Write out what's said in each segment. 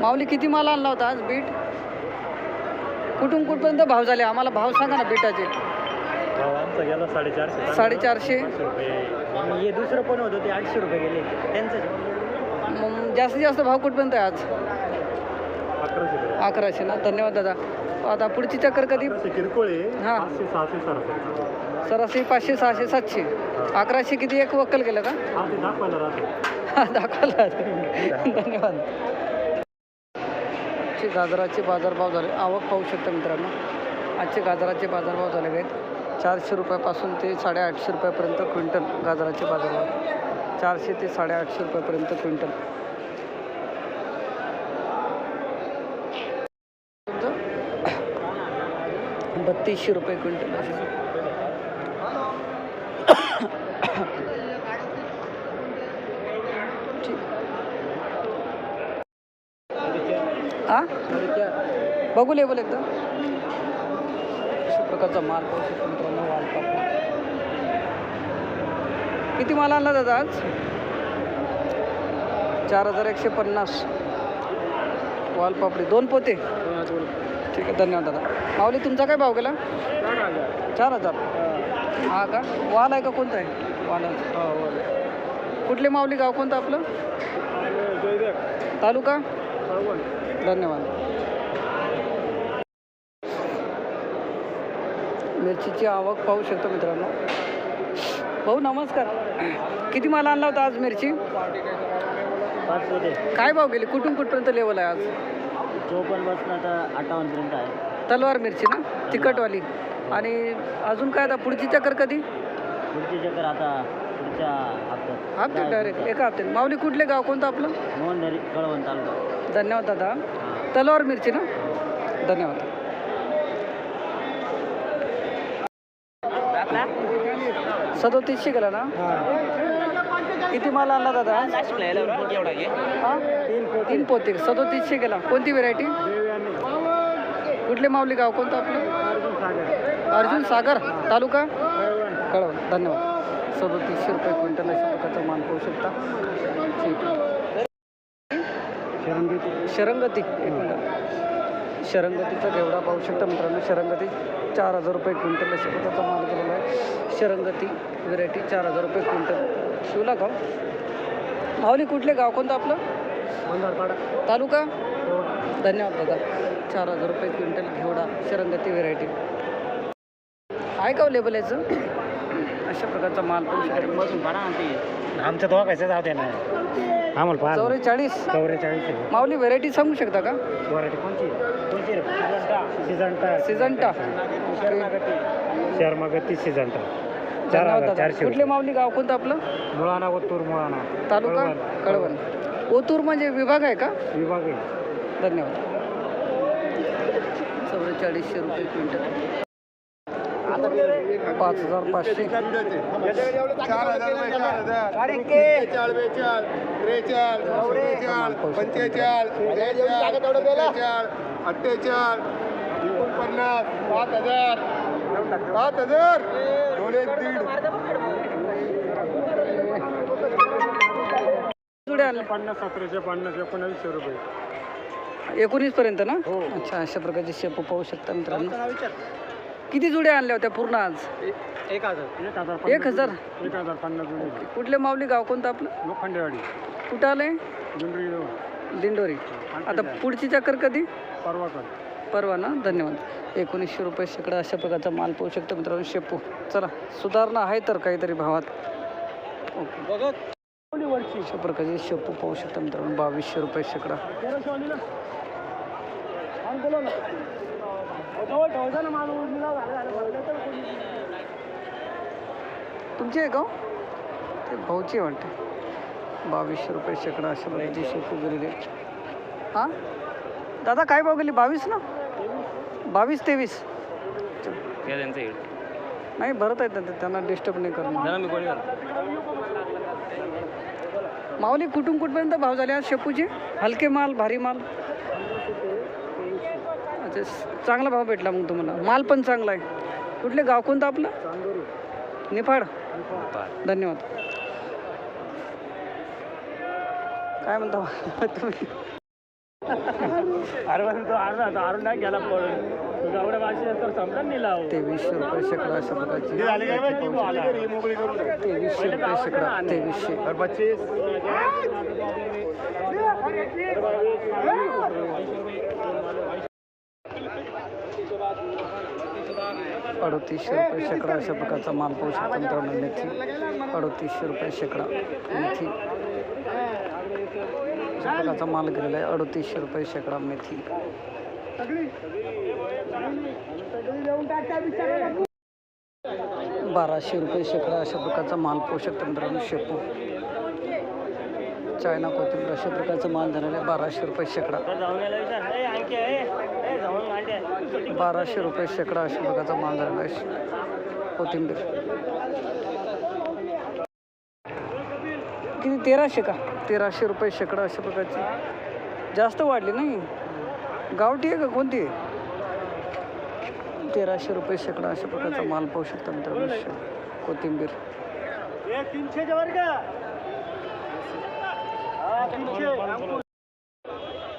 माऊली किती माल आणला होता आज बीट? कुठून कुठपर्यंत भाव झाले? आम्हाला भाव सांगा ना बीटाचे. आमचा गेला साडेचारशे. साडेचारशे? हे दुसरं पण होतं ते आठशे रुपये गेले. त्यांचं. मग जास्तीत जास्त भाव कुठपर्यंत आहे आज? अकराशे ना. धन्यवाद दादा. आता पुढची चक्कर कधी? किरकोळ हां. सहाशे सरासरी सरासरी पाचशे सहाशे सातशे. अकराशे किती एक वक्कल गेलं का? हा दाखवायला हा, दाखवला धन्यवाद. आजचे गाजराचे बाजारभाव झाले. आवक पाहू शकता मित्रांनो. आजचे गाजराचे बाजारभाव झाले आहेत चारशे रुपयापासून ते साडेआठशे रुपयापर्यंत क्विंटल गाजराचे बाजारभाव. चारशे ते साडेआठशे रुपयापर्यंत क्विंटल. बत्तीसशे रुपये क्विंटल ठीक. बघू लेबल एकदा. अशा प्रकारचा माल पाहू शकतो मित्रांनो किती माल आणला दादा आज? चार हजार एकशे पन्नास. वालपापडी दोन पोते? ठीक आहे धन्यवाद दादा. माऊली तुमचा काय भाव गेला? चार हजार. हा का? वाल आहे का कोणता आहे? वाल. कुठले माऊली गाव कोणतं आपलं? तालुका? धन्यवाद. मिरचीची आवक पाहू शकतो मित्रांनो. भाऊ नमस्कार. किती माल आणला होता आज मिरची? काय भाव गेली? कुठून कुठपर्यंत लेवल आहे आज? चोपन्न बसनं आता अठ्ठावन्नपर्यंत आहे. तलवार मिरची ना? तिखटवाली. आणि अजून काय आता? पुढची चक्कर कधी? पुढची चक्कर आता पुढच्या हप्त्यात. हप्ते डायरेक्ट एका हप्त्यात. माऊली कुठले गाव? कोणतं आपलं? मोहनदरी कळवण तालुका. धन्यवाद दादा. तलवार मिरची ना? धन्यवाद. सदोतीसशे गेला ना? किती माल आणला दादा? हा? तीन पोते. सदोतीसशे गेला. कोणती व्हेरायटी कुठले माऊली गाव? कोणतं आपलं? अर्जुन सागर. तालुका? कळव. धन्यवाद. सदोतीसशे रुपये क्विंटल अशा प्रकारचा माल पाहू शकता. ठीक आहे शरंगती. एक मिनिट शरंगतीचा घेवडा पाहू शकता मित्रांनो. शरंगती चार हजार रुपये क्विंटल अशा प्रकारचा माल केलेला आहे. शरंगती व्हेरायटी चार हजार रुपये क्विंटल. शिवला गाव माऊली कुठले गाव? कोणतं आपलं? तालुका? धन्यवाद दादा. चार हजार रुपये क्विंटल घेवडा शरंगती व्हेरायटी. आहे का लेबल याचं? अशा प्रकारचा माल बसून पाडा आमच्या दोघायचं जाऊ दे ना. आम्हाला पाहा. चौवेचाळीस चौवेचाळीस आहे. माऊली व्हेरायटी सांगू शकता का? वरायटी कोणची? कोणची सिजंटा सिजंटा शर्मागती सिजंटा चार हजार चारशे कुठले माऊली गाव कोणतं आपलं? मुळाना ओतूर मुळाना. तालुका? कळवण. ओतूर म्हणजे विभाग आहे का? विभाग आहे. धन्यवाद. चौवेचाळीसशे रुपये क्विंटल. पाच हजार पाचशे. चार हजार रुपये चार हजार. बेचाळ बेचाळ त्रेचाळ चौवेचाळ पंचेचाळ अठ्ठेचाळ अठ्ठेचाळ एकोणपन्नास पाच हजार. पाच हजार. दीड पन्नास सतराशे पन्नास एकोणावीसशे रुपये. एकोणीस पर्यंत ना अच्छा अशा प्रकारचे शेप पाहू शकता मित्रांनो. किती जुड्या आणल्या होत्या पूर्ण आज? एक हजार. एक हजार? एक हजार एक हजार पन्नास जुडी. कुठले माऊली गाव कोणतं आपलं? लोखंडेवाडी. कुठं आलंय? दिंडोरी आता पुढची चक्कर कधी? परवा कर परवा ना धन्यवाद. एकोणीसशे रुपये शेकडा अशा प्रकारचा माल पाहू शकतो मित्रांनो. शेपू. चला सुधारणा आहे तर काहीतरी भावात. ओके. अशा प्रकारचे शेपू पाहू शकता मित्रांनो. बावीसशे रुपये शेकडा. तुमची आहे का हो? ते भाऊची वाटते. बावीसशे रुपये शेकडा अशा प्रकारची शेपू गेलेली. हां? दादा काय भाव गेली? बावीस ना? बावीस तेवीस. नाही भरत आहेत ना ते, त्यांना डिस्टर्ब नाही करणार. माऊली कुठून कुठपर्यंत भाव झाले आज शेपूचे? हलके माल भारी माल? अच्छा स- चांगला भाव भेटला मग तुम्हाला. माल पण चांगला आहे. कुठले गाव कोणतं आपलं? निफाड. धन्यवाद. काय म्हणता? तुम्ही अरे तो अर्धा तो अरुण नाही गेला पळून तुझा एवढ्या भाषे तर समजा लाव तेवीसशे रुपये शेकडा अशा प्रकारची. तेवीसशे रुपये शेकडा तेवीसशे पच्चीस अडतीसशे रुपये शेकडा अशा प्रकारचा माल पाहू शकतो मित्रांनो मेथी. अडतीसशे रुपये शेकडा मेथी. अशा प्रकारचा माल गेलेला आहे. अडतीसशे रुपये शेकडा मेथी. बाराशे रुपये शेकडा अशा प्रकारचा माल पोषक तंत्रानं शेपू. चायना कोथिंबीर अशा प्रकारचा माल झालेला आहे. बाराशे रुपये शेकडा. बाराशे रुपये शेकडा अशा प्रकारचा माल झालेला आहे. कोथिंबीर. किती? तेराशे का? तेराशे रुपये शेकडा अशा प्रकारची. जास्त वाढली नाही. गावठी आहे का? कोणती आहे? तेराशे रुपये शेकडा अशा प्रकारचा माल पाहू शकता मित्रांनो. कोथिंबीर. तीनशे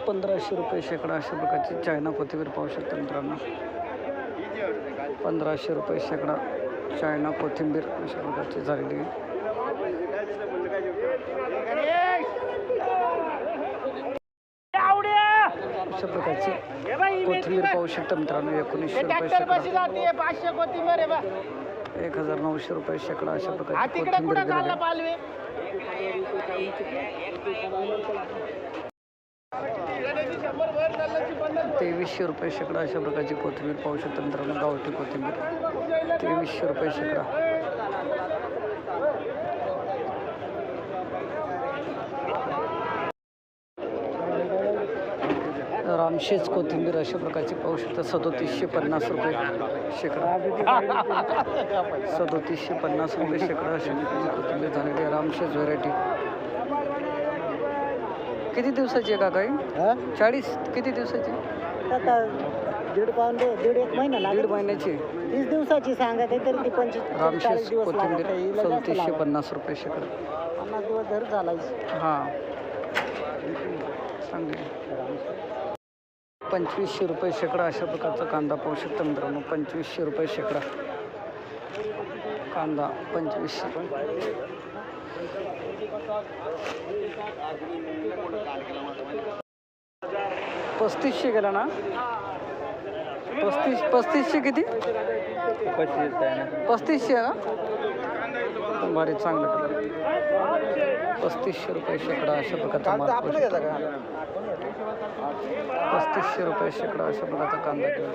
पंधराशे रुपये शेकडा अशा प्रकारची चायना कोथिंबीर पाहू शकता मित्रांनो. पंधराशे रुपये शेकडा चायना कोथिंबीर अशा प्रकारची झालेली आहे अशा प्रकारची कोथिंबीर पाहू शकता मित्रांनो एकोणीसशे रुपये शेकडा. एक हजार नऊशे रुपये शेकडा अशा प्रकारची कोथिंबीर गेलेली आहे. तेवीसशे रुपये शेकडा अशा प्रकारची कोथिंबीर पाहू शकता मित्रांनो गावठी कोथिंबीर. तेवीसशे रुपये शेकडा. रामशेज कोथिंबीर अशा प्रकारची पाहू शकता. सदोतीसशे पन्नास रुपये शेकडा. सदोतीसशे पन्नास रुपये शेकडा अशा प्रकारची कोथिंबीर झालेली आहे. रामशेज व्हरायटी किती दिवसाची आहे काका ही? चाळीस किती दिवसाची? दीड पाऊन दीड एक महिना दीड महिन्याची. तीस दिवसाची सांगत आहे तरी ती पंचवीस रामशेज कोथिंबीर सदतीसशे. पन्नास रुपये शेकडा. पन्नास दिवस धर झाला. हां. चांगली पंचवीसशे रुपये शेकडा अशा प्रकारचा कांदा पाहू शकता मित्रांनो. पंचवीसशे रुपये शेकडा कांदा पंचवीसशे. पस्तीसशे गेला ना? पस्तीस पस्तीसशे किती? पस्तीसशे का भारी चांगलं. पस्तीसशे रुपये शेकडा अशा प्रकारचा पस्तीसशे रुपये शेकडा अशा प्रकारचा कांदा केला